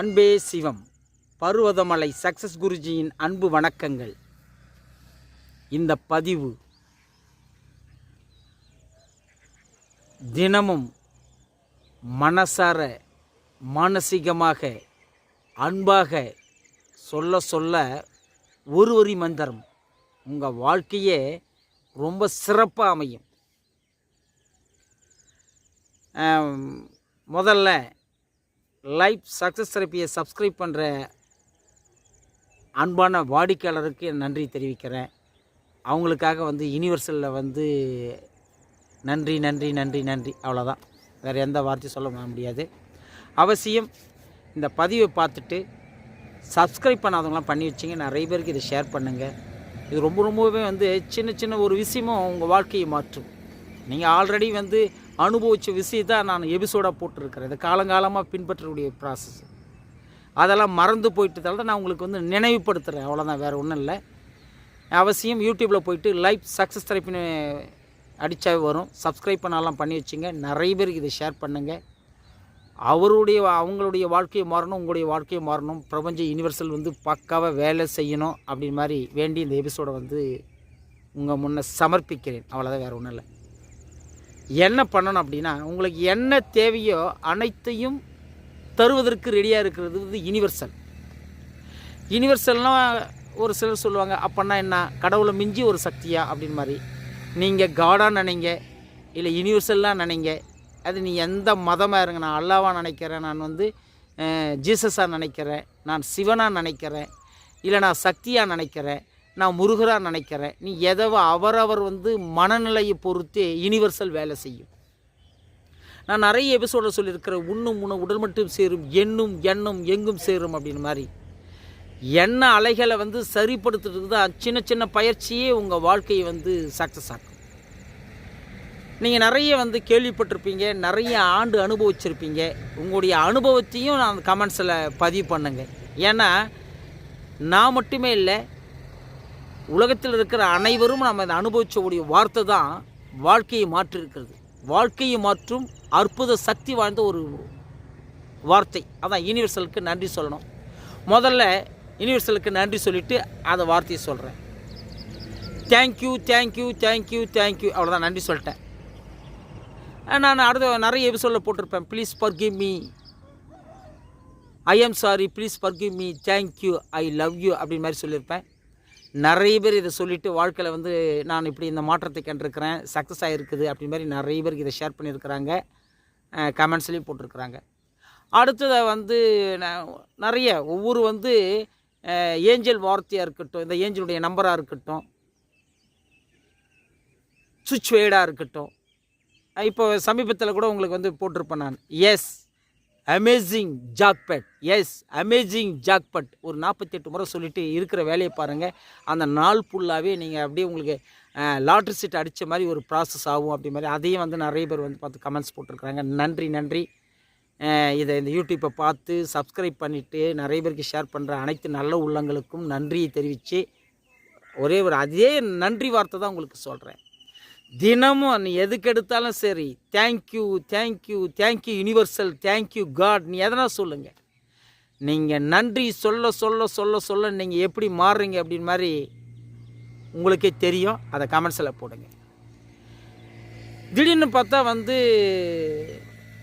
அன்பே சிவம். பருவதமலை சக்சஸ் குருஜியின் அன்பு வணக்கங்கள். இந்த பதிவு தினமும் மனசார மானசீகமாக அன்பாக சொல்ல சொல்ல ஒரு வரி மந்திரம். உங்கள் வாழ்க்கையே ரொம்ப சிறப்பாக அமையும். முதல்ல லைஃப் சக்ஸஸ் தெரப்பியை சப்ஸ்கிரைப் பண்ணுற அன்பான வாடிக்கையாளருக்கு நன்றி தெரிவிக்கிறேன். அவங்களுக்காக வந்து யூனிவர்சலில் வந்து நன்றி நன்றி நன்றி நன்றி. அவ்வளோதான் வேறு எந்த வார்த்தையும் சொல்ல முடியாது. அவசியம் இந்த பதிவை பார்த்துட்டு சப்ஸ்கிரைப் பண்ணாதவங்களாம் பண்ணி வச்சிங்க. நிறைய பேருக்கு இதை ஷேர் பண்ணுங்கள் இது ரொம்ப ரொம்பவே வந்து சின்ன சின்ன ஒரு விஷயமும் உங்கள் வாழ்க்கையை மாற்றும். நீங்கள் ஆல்ரெடி வந்து அனுபவித்த விஷயத்தை நான் எபிசோடாக போட்டிருக்கிறேன். இது காலங்காலமாக பின்பற்றக்கூடிய ப்ராசஸ் அதெல்லாம் மறந்து போயிட்டதால தான் நான் உங்களுக்கு வந்து நினைவுபடுத்துகிறேன் அவ்வளோதான் வேறு ஒன்றும் இல்லை. அவசியம் யூடியூப்பில் போயிட்டு லைஃப் சக்ஸஸ் தெரப்பின்னு அடித்தாவே வரும். சப்ஸ்கிரைப் பண்ணாலாம் பண்ணி வச்சுங்க. நிறைய பேருக்கு இதை ஷேர் பண்ணுங்கள் அவருடைய அவங்களுடைய வாழ்க்கையை மாறணும் உங்களுடைய வாழ்க்கையை மாறணும். பிரபஞ்ச யூனிவர்சல் வந்து பக்காவாக வேலை செய்யணும் அப்படின்னு மாதிரி வேண்டி இந்த எபிசோடை வந்து உங்கள் முன்ன சமர்ப்பிக்கிறேன். அவ்வளோதான் வேறு ஒன்றும் இல்லை. என்ன பண்ணணும் அப்படின்னா உங்களுக்கு என்ன தேவையோ அனைத்தையும் தருவதற்கு ரெடியாக இருக்கிறது வந்து யூனிவர்சல் யூனிவர்சல்னால் ஒரு சிலர் சொல்லுவாங்க அப்போன்னா என்ன? கடவுளை மிஞ்சி ஒரு சக்தியா? அப்படின்னு மாதிரி. நீங்கள் காடாக நினைங்க இல்லை யூனிவர்சல்லாம் நினைங்க. அது நீ எந்த மதமாக இருங்க நான் அல்லாவாக நினைக்கிறேன் நான் வந்து ஜீசஸாக நினைக்கிறேன் நான் சிவனாக நினைக்கிறேன் இல்லை நான் சக்தியாக நினைக்கிறேன் நான் முருகராக நினைக்கிறேன். நீ எதவோ அவரவர் வந்து மனநிலையை பொறுத்தே யூனிவர்சல் வேலை செய்யும். நான் நிறைய எபிசோடில் சொல்லியிருக்கிறேன் உண்ணும் உணவு உடல் மட்டும் சேரும் எண்ணும் எண்ணும் எங்கும் சேரும் அப்படின்னு மாதிரி. எண்ண அலைகளை வந்து சரிப்படுத்துறதுக்கு தான் சின்ன சின்ன பயிற்சியே உங்கள் வாழ்க்கையை வந்து சக்ஸஸ் ஆகும் நீங்கள் நிறைய வந்து கேள்விப்பட்டிருப்பீங்க நிறைய ஆண்டு அனுபவிச்சிருப்பீங்க. உங்களுடைய அனுபவத்தையும் நான் கமெண்ட்ஸில் பதிவு பண்ணுங்க. ஏன்னா நான் மட்டுமே இல்லை உலகத்தில் இருக்கிற அனைவரும் நம்ம அதை அனுபவிச்சக்கூடிய வார்த்தை தான் வாழ்க்கையை மாற்றிருக்கிறது வாழ்க்கையை மாற்றும் அற்புத சக்தி வாய்ந்த ஒரு வார்த்தை. அதான் யூனிவர்சலுக்கு நன்றி சொல்லணும். முதல்ல யூனிவர்சலுக்கு நன்றி சொல்லிவிட்டு அந்த வார்த்தையை சொல்கிறேன் தேங்க்யூ தேங்க்யூ தேங்க்யூ தேங்க்யூ அவ்வளோதான் நன்றி சொல்லிட்டேன். நான் அடுத்த நிறைய எபிசோடில் போட்டிருப்பேன். Please forgive me I am sorry please forgive me thank you I love you அப்படின்னு மாதிரி சொல்லியிருப்பேன். நிறைய பேர் இதை சொல்லிவிட்டு வாழ்க்கையில் வந்து நான் இப்படி இந்த மாற்றத்தை கண்டிருக்கிறேன் சக்ஸஸ் ஆகிருக்குது அப்படின்னு மாதிரி நிறைய பேருக்கு இதை ஷேர் பண்ணியிருக்கிறாங்க. கமெண்ட்ஸ்லேயும் போட்டிருக்கிறாங்க. அடுத்ததை வந்து நான் நிறைய ஒவ்வொரு வந்து ஏஞ்சல் வார்த்தையாக இருக்கட்டும் இந்த ஏஞ்சலுடைய நம்பராக இருக்கட்டும் சுவிட்ச் வேர்டாக இருக்கட்டும். இப்போ சமீபத்தில் கூட உங்களுக்கு வந்து போட்டிருப்பேன் நான். Yes amazing jackpot yes amazing jackpot ஒரு நாற்பத்தெட்டு முறை சொல்லிவிட்டு இருக்கிற வேலையை பாருங்கள் அந்த நாள் ஃபுல்லாகவே நீங்கள் அப்படியே உங்களுக்கு லாட்ரி சீட் அடித்த மாதிரி ஒரு ப்ராசஸ் ஆகும் அப்படி மாதிரி அதையும் வந்து நிறைய பேர் வந்து பார்த்து கமெண்ட்ஸ் போட்டிருக்கிறாங்க. நன்றி நன்றி. இதை இந்த யூடியூப்பை பார்த்து சப்ஸ்கிரைப் பண்ணிவிட்டு நிறைய பேருக்கு ஷேர் பண்ணுற அனைத்து நல்ல உள்ளங்களுக்கும் நன்றியை தெரிவித்து ஒரே ஒரு அதே நன்றி வார்த்தை தான் உங்களுக்கு சொல்கிறேன் தினமும் நீ எதுக்கு எடுத்தாலும் சரி thank you thank you thank you universal thank you God நீ எதனா சொல்லுங்கள் நீங்கள் நன்றி சொல்ல சொல்ல சொல்ல சொல்ல நீங்கள் எப்படி மாறுறீங்க அப்படின்னு மாதிரி உங்களுக்கே தெரியும். அதை கமெண்ட்ஸில் போடுங்க. திடீர்னு பார்த்தா வந்து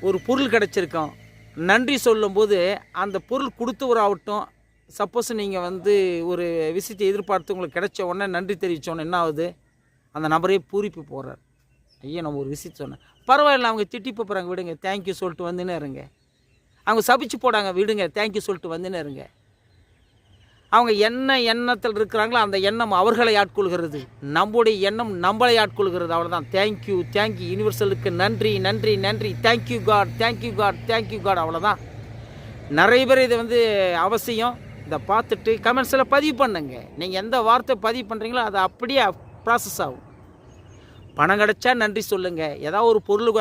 ஒரு பொருள் கிடச்சிருக்கோம். நன்றி சொல்லும்போது அந்த பொருள் கொடுத்தவர் ஆகட்டும் சப்போஸ் நீங்கள் வந்து ஒரு விஷயத்தை எதிர்பார்த்து உங்களுக்கு கிடைச்ச உடனே நன்றி தெரிவித்தோன்னு என்ன ஆகுது? அந்த நபரே பூரிப்பு போடுறார் ஐயோ நம்ம ஒரு விசிட் சொன்னேன். பரவாயில்ல அவங்க திட்டி போகிறாங்க விடுங்க. தேங்க்யூ சொல்லிட்டு வந்துன்னு இருங்க. அவங்க சபிச்சு போடாங்க விடுங்க. தேங்க்யூ சொல்லிட்டு வந்துன்னு இருங்க. அவங்க என்ன எண்ணத்தில் இருக்கிறாங்களோ அந்த எண்ணம் அவர்களை ஆட்கொள்கிறது. நம்முடைய எண்ணம் நம்மளை ஆட்கொள்கிறது. அவ்வளோதான் தேங்க்யூ தேங்க்யூ யூனிவர்சலுக்கு நன்றி நன்றி நன்றி. Thank you God thank you God thank you God அவ்வளோதான் நிறைய பேர் இதை வந்து அவசியம். இதை பார்த்துட்டு கமெண்ட்ஸில் பதிவு பண்ணுங்க. நீங்கள் எந்த வார்த்தை பதிவு பண்ணுறீங்களோ அது அப்படியே ப்ராசஸ் ஆகும். பணம் கிடச்சா நன்றி சொல்லுங்கள் ஏதாவது ஒரு பொருள்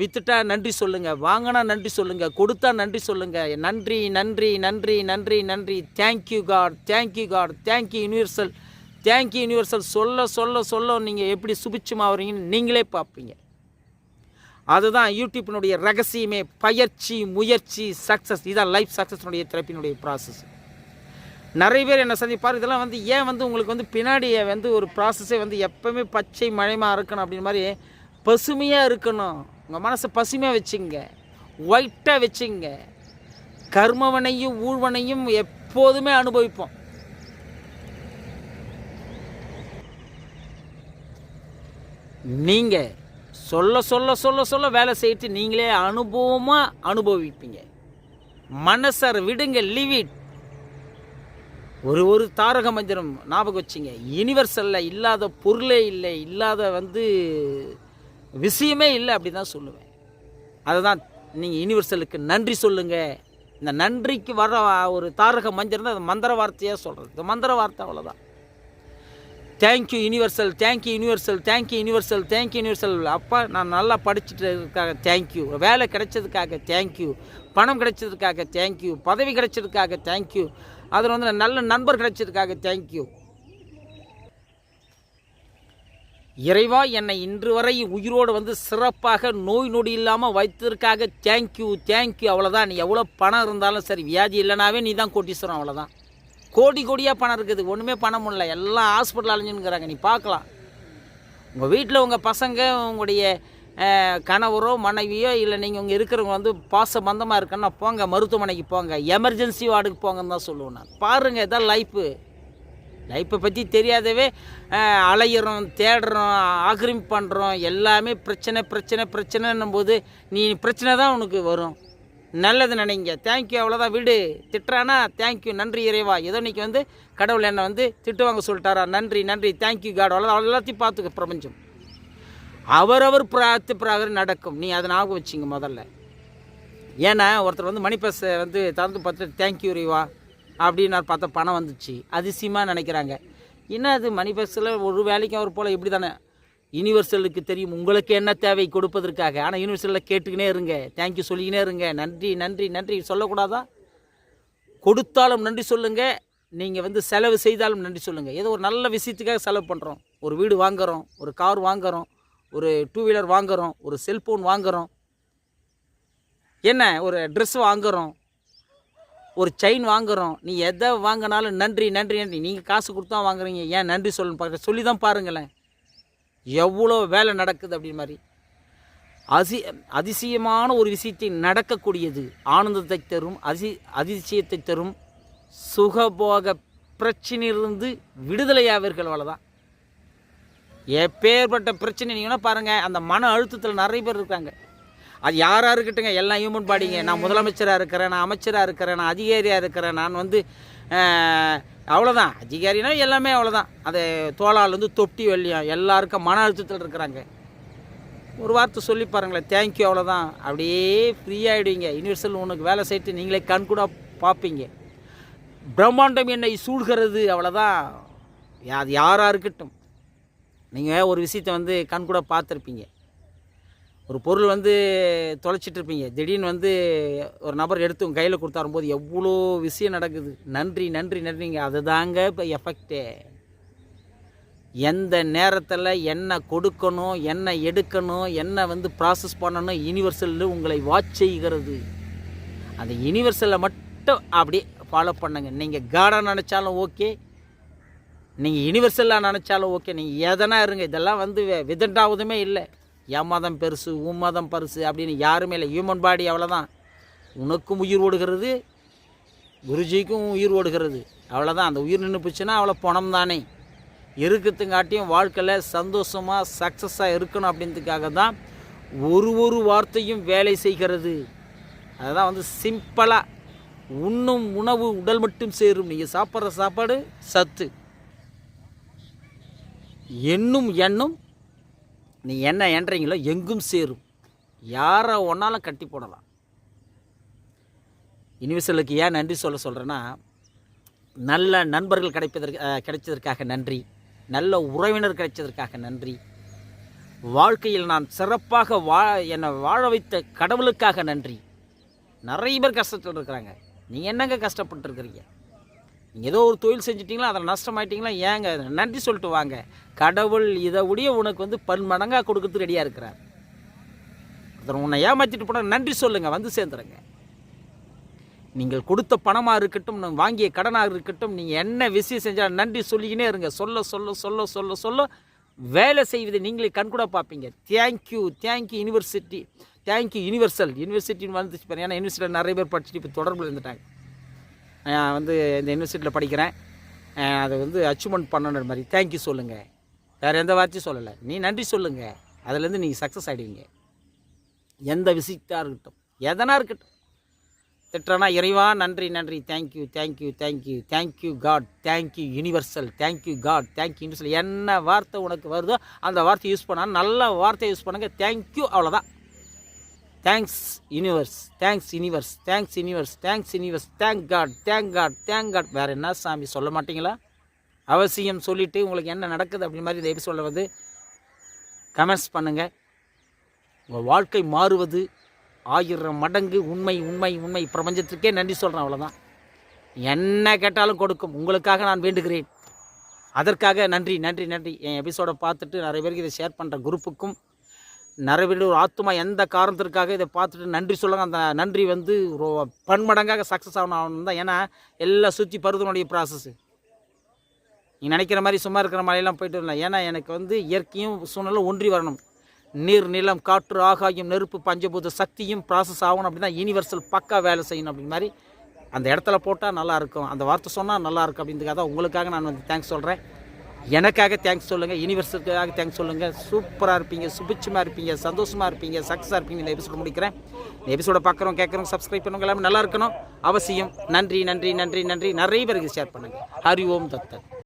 வித்துட்டா நன்றி சொல்லுங்கள் வாங்கினா நன்றி சொல்லுங்கள் கொடுத்தா நன்றி சொல்லுங்கள் நன்றி நன்றி நன்றி நன்றி நன்றி. Thank you God thank you God thank you universal thank you universal சொல்ல சொல்ல சொல்ல நீங்கள் எப்படி சுபிச்சமாகறீங்கன்னு நீங்களே பார்ப்பீங்க. அதுதான் யூடியூப்பினுடைய ரகசியமே. பயிற்சி முயற்சி சக்ஸஸ் இதான் லைஃப் சக்ஸஸ்னுடைய தெரப்பினுடைய ப்ராசஸ் நிறைய பேர் என்ன சந்திப்பார் இதெல்லாம் வந்து ஏன் வந்து உங்களுக்கு வந்து பின்னாடியே வந்து ஒரு ப்ராசஸே வந்து எப்போவுமே பச்சை மழைமாக இருக்கணும் அப்படின்னு மாதிரி பசுமையாக இருக்கணும். உங்கள் மனசை பசுமையாக வச்சுங்க. ஒயிட்டாக வச்சுங்க. கர்மவனையும் ஊழ்வனையும் எப்போதுமே அனுபவிப்போம். நீங்கள் சொல்ல சொல்ல சொல்ல சொல்ல வேலை செய்யிட்டு நீங்களே அனுபவமாக அனுபவிப்பீங்க. மனசர் விடுங்க லிவிட் ஒரு ஒரு தாரக மந்திரம் ஞாபகம் வச்சுங்க. யூனிவர்சலில் இல்லாத பொருளே இல்லை இல்லாத வந்து விஷயமே இல்லை அப்படி தான் சொல்லுவேன். அதுதான் நீங்கள் யூனிவர்சலுக்கு நன்றி சொல்லுங்கள் இந்த நன்றிக்கு வர ஒரு தாரக மந்திரம் தான் அது மந்திர வார்த்தையாக சொல்கிறது இந்த மந்திர வார்த்தை அவ்வளோதான் thank you universal thank you universal thank you universal thank you universal அப்பா நான் நல்லா படிச்சுட்டதுக்காக தேங்க்யூ வேலை கிடைச்சதுக்காக தேங்க்யூ பணம் கிடைச்சதுக்காக தேங்க்யூ பதவி கிடைச்சதுக்காக தேங்க்யூ அதில் வந்து நல்ல நண்பர் கிடைச்சதுக்காக தேங்க்யூ இறைவா என்னை இன்று வரை உயிரோடு வந்து சிறப்பாக நோய் நொடி இல்லாமல் வைத்ததற்காக தேங்க்யூ தேங்க்யூ அவ்வளோதான் நீ எவ்வளோ பணம் இருந்தாலும் சரி வியாதி இல்லைனாவே நீ தான் கோட்டீஸ்வரம் அவ்வளோதான் கோடி கோடியாக பணம் இருக்குது. ஒன்றுமே பண்ண முடியல. எல்லாம் ஹாஸ்பிட்டல் அலைஞ்சுங்கிறாங்க நீ பார்க்கலாம். உங்கள் வீட்டில் உங்கள் பசங்க உங்களுடைய கணவரோ மனைவியோ இல்லை நீங்கள் இங்கே இருக்கிறவங்க வந்து பாச பந்தமாக இருக்குன்னா போங்க மருத்துவமனைக்கு போங்க எமர்ஜென்சி வார்டுக்கு போங்கன்னு தான் சொல்லுவேன் நான். பாருங்கள் இதான் லைஃப்பு லைஃப்பை பற்றி தெரியாதவே அலையிறோம் தேடுறோம் ஆக்கிரமிப்பு பண்ணுறோம் எல்லாமே பிரச்சனை பிரச்சனை பிரச்சனைன்னும் போது நீ பிரச்சனை தான் உனக்கு வரும். நல்லது நினைங்க. தேங்க்யூ அவ்வளோதான் விடு. திட்டுறானா? தேங்க்யூ நன்றி இறைவா. ஏதோ இன்றைக்கி வந்து கடவுள் என்னை வந்து திட்டுவாங்க சொல்லிட்டாரா? நன்றி நன்றி. தேங்க்யூ காட் அவ்வளோதான் அவ்வளோ எல்லாத்தையும் பார்த்துக்க பிரபஞ்சம். அவரவர் பிரார்த்தி பிராகர் நடக்கும். நீ அதை ஞாபகம் வச்சிங்க முதல்ல. ஏன்னா ஒருத்தர் வந்து மணிப்பஸ் வந்து திறந்து பார்த்துட்டு தேங்க்யூ இறைவா அப்படின்னு பார்த்த பார்த்தா பணம் வந்துச்சு. அதிசயமாக நினைக்கிறாங்க. என்ன அது மணிபஸ்ஸில் ஒரு வேலைக்கும் அவர் போல் இப்படி தானே யூனிவர்சலுக்கு தெரியும். உங்களுக்கு என்ன தேவை கொடுப்பதற்காக. ஆனால் யூனிவர்சலில் கேட்டுக்கினே இருங்க. தேங்க்யூ சொல்லிக்கினே இருங்க. நன்றி நன்றி நன்றி. சொல்லக்கூடாதா? கொடுத்தாலும் நன்றி சொல்லுங்கள் நீங்கள் வந்து செலவு செய்தாலும் நன்றி சொல்லுங்கள் ஏதோ ஒரு நல்ல விஷயத்துக்காக செலவு பண்ணுறோம் ஒரு வீடு வாங்குகிறோம் ஒரு கார் வாங்குகிறோம் ஒரு டூ வீலர் வாங்குகிறோம் ஒரு செல்ஃபோன் வாங்குகிறோம் என்ன ஒரு ட்ரெஸ் வாங்குகிறோம் ஒரு செயின் வாங்குகிறோம் நீ எதை வாங்கினாலும் நன்றி நன்றி நன்றி. நீங்கள் காசு கொடுத்தா வாங்குறீங்க. ஏன் நன்றி சொல்லணும்? பார்க்க சொல்லி தான் பாருங்களேன். எவ்வளோ வேலை நடக்குது அப்படி மாதிரி. அசி அதிசயமான ஒரு விஷயத்தை நடக்கக்கூடியது. ஆனந்தத்தை தரும் அசி அதிசயத்தை தரும் சுகபோக பிரச்சனையிலிருந்து விடுதலையாவீர்கள் அவ்வளோதான் எப்பேற்பட்ட பிரச்சனை நீங்கள் பாருங்கள் அந்த மன அழுத்தத்தில் நிறைய பேர் இருக்காங்க. அது யாராக இருக்கட்டுங்க எல்லாம் ஹியூமன் பாடிங்க நான் முதலமைச்சராக இருக்கிறேன் நான் அமைச்சராக இருக்கிறேன் நான் அதிகாரியாக இருக்கிறேன். நான் வந்து அவ்வளோதான் அதிகாரினா எல்லாமே அவ்வளோதான் அது தோளாலேருந்து தொட்டி வெள்ளியம் எல்லாருக்கும் மன அழுத்தத்தில் இருக்கிறாங்க. ஒரு வார்த்தை சொல்லி பாருங்களேன் தேங்க்யூ அவ்வளோதான் அப்படியே ஃப்ரீயாகிடுவீங்க யூனிவர்சல் உனக்கு வேலை செய்யிட்டு நீங்களே கண் கூட பார்ப்பீங்க. பிரம்மாண்டம் என்னை சூழ்கிறது அவ்வளோதான் அது யாராக இருக்கட்டும். நீங்கள் ஒரு விஷயத்தை வந்து கண் கூட பார்த்துருப்பீங்க. ஒரு பொருள் வந்து தொலைச்சிட்டு இருப்பீங்க திடீர்னு வந்து ஒரு நபர் எடுத்து உங்கள் கையில் கொடுத்தாரும்போது எவ்வளோ விஷயம் நடக்குது. நன்றி நன்றி நன்றிங்க. அதுதாங்க இப்போ எஃபெக்டே எந்த நேரத்தில் என்ன கொடுக்கணும் என்ன எடுக்கணும் என்ன வந்து ப்ராசஸ் பண்ணணும் யூனிவர்சலில் உங்களை வாட்ச் செய்கிறது. அந்த யூனிவர்சலை மட்டும் அப்படியே ஃபாலோ பண்ணுங்க. நீங்கள் காடாக நினச்சாலும் ஓகே நீங்கள் யூனிவர்சலாக நினச்சாலும் ஓகே நீங்கள் எதனா இருங்க. இதெல்லாம் வந்து விதண்டாவதுமே இல்லை. என் மதம் பெருசு உன் மதம் பெருசு அப்படின்னு யாருமே இல்லை. ஹியூமன் பாடி அவ்வளோதான் உனக்கும் உயிர் ஓடுகிறது குருஜிக்கும் உயிர் ஓடுகிறது. அவ்வளோதான் அந்த உயிர் நின்று போச்சுன்னா அவ்வளோ பணம் தானே. இருக்கிறதுங்காட்டியும் வாழ்க்கையில் சந்தோஷமாக சக்ஸஸாக இருக்கணும் அப்படின்றதுக்காக தான் ஒரு ஒரு வார்த்தையும் வேலை செய்கிறது. அதுதான் வந்து சிம்பிளாக உண்ணும் உணவு உடல் மட்டும் சேரும். நீங்கள் சாப்பிட்ற சாப்பாடு சத்து. எண்ணும் எண்ணும் நீ என்ன என்றீங்களோ எங்கும் சேரும். யாரை ஒன்றாலும் கட்டி போடலாம். யூனிவர்சலுக்கு ஏன் நன்றி சொல்ல சொல்கிறேன்னா நல்ல நண்பர்கள் கிடைப்பதற்கு கிடைச்சதற்காக நன்றி. நல்ல உறவினர் கிடைச்சதற்காக நன்றி. வாழ்க்கையில் நான் சிறப்பாக வா என்னை வாழ வைத்த கடவுளுக்காக நன்றி. நிறைய பேர் கஷ்டத்தில் இருக்கிறாங்க நீங்கள் என்னங்க கஷ்டப்பட்டுருக்கிறீங்க? நீங்கள் ஏதோ ஒரு தொழில் செஞ்சிட்டிங்களா அதில் நஷ்டமாயிட்டீங்களா ஏங்க? நன்றி சொல்லிட்டு வாங்க. கடவுள் இதை உடைய உனக்கு வந்து பன்மடங்காக கொடுக்கறதுக்கு ரெடியாக இருக்கிறார். அதை உன்னை ஏமாற்றிட்டு போனால் நன்றி சொல்லுங்கள் வந்து சேர்ந்துருங்க. நீங்கள் கொடுத்த பணமாக இருக்கட்டும் நான் வாங்கிய கடனாக இருக்கட்டும் நீங்கள் என்ன விஷயம் செஞ்சால் நன்றி சொல்லிக்கினே இருங்க. சொல்ல சொல்ல சொல்ல சொல்ல சொல்ல வேலை செய்வதை நீங்களே கண்கூட பார்ப்பீங்க. Thank you thank you university thank you universal யூனிவர்சிட்டின்னு வந்துச்சு பாருங்க ஏன்னா யூனிவர்சிட்டியில் நிறைய பேர் படிச்சுட்டு இப்போ தொடர்பில் இருந்துட்டாங்க. வந்து இந்த யூனிவர்சிட்டியில் படிக்கிறேன். அதை வந்து அச்சீவ்மெண்ட் பண்ணணுன்ற மாதிரி. தேங்க்யூ சொல்லுங்கள் வேறு எந்த வார்த்தையும் சொல்லலை. நீ நன்றி சொல்லுங்கள் அதுலேருந்து நீங்கள் சக்ஸஸ் ஆகிடுவீங்க எந்த விசிட்டாக இருக்கட்டும். எதனா இருக்கட்டும். திட்டுறனா இறைவா நன்றி நன்றி. Thank you thank you thank you thank you God thank you universal thank you God thank you universal என்ன வார்த்தை உனக்கு வருதோ அந்த வார்த்தை யூஸ் பண்ணால் நல்ல வார்த்தையை யூஸ் பண்ணுங்கள் தேங்க்யூ அவ்வளோதான் thanks universe thanks universe thanks universe thanks universe thank God thank God thank God வேறு என்ன சாமி சொல்ல மாட்டீங்களா? அவசியம் சொல்லிவிட்டு உங்களுக்கு என்ன நடக்குது அப்படி மாதிரி இந்த எபிசோடில் வந்து கமெண்ட்ஸ் பண்ணுங்கள் உங்கள் வாழ்க்கை மாறுவது ஆயிரம் மடங்கு உண்மை உண்மை உண்மை. பிரபஞ்சத்திற்கே நன்றி சொல்கிறேன் அவ்வளோதான் என்ன கேட்டாலும் கொடுக்கும். உங்களுக்காக நான் வேண்டுகிறேன். அதற்காக நன்றி நன்றி நன்றி. என் எபிசோடை பார்த்துட்டு நிறைய பேருக்கு இதை ஷேர் பண்ணுற குரூப்புக்கும் நிறைய ஒரு ஆத்மா எந்த காரணத்திற்காக இதை பார்த்துட்டு நன்றி சொல்லுங்கள் அந்த நன்றி வந்து ஒரு பன்மடங்காக சக்ஸஸ் ஆகணும் ஆகணும் தான். ஏன்னா எல்லாம் சுற்றி பருவதனுடைய ப்ராசஸ்ஸு நீ நினைக்கிற மாதிரி சும்மா இருக்கிற மலையெல்லாம் போயிட்டு வரலாம் ஏன்னா எனக்கு வந்து இயற்கையும் சூழ்நிலை ஒன்றி வரணும். நீர் நிலம் காற்று ஆகாயம் நெருப்பு பஞ்சபூத சக்தியும் ப்ராசஸ் ஆகணும் அப்படின்னா யூனிவர்சல் பக்கா வேலை செய்யணும் அப்படின்னு மாதிரி அந்த இடத்துல போட்டால் நல்லாயிருக்கும் அந்த வார்த்தை சொன்னால் நல்லாயிருக்கும் அப்படின்றதுக்காக உங்களுக்காக நான் வந்து தேங்க்ஸ் சொல்கிறேன் எனக்காக தேங்க்ஸ் சொல்லுங்கள் யூனிவர்ஸுக்காக தேங்க்ஸ் சொல்லுங்கள் சூப்பராக இருப்பீங்க சுபிச்சமாக இருப்பீங்க சந்தோஷமாக இருப்பீங்க சக்ஸஸாக இருப்பீங்க. இந்த எபிசோட முடிக்கிறேன். இந்த எபிசோட பார்க்குறோம் கேட்குறோம் சப்ஸ்கிரைப் பண்ணுங்க எல்லாமே நல்லா இருக்கணும். அவசியம். நன்றி நன்றி நன்றி நன்றி. நிறைய பேருக்கு ஷேர் பண்ணுங்கள் ஹரி ஓம் தத்தன்.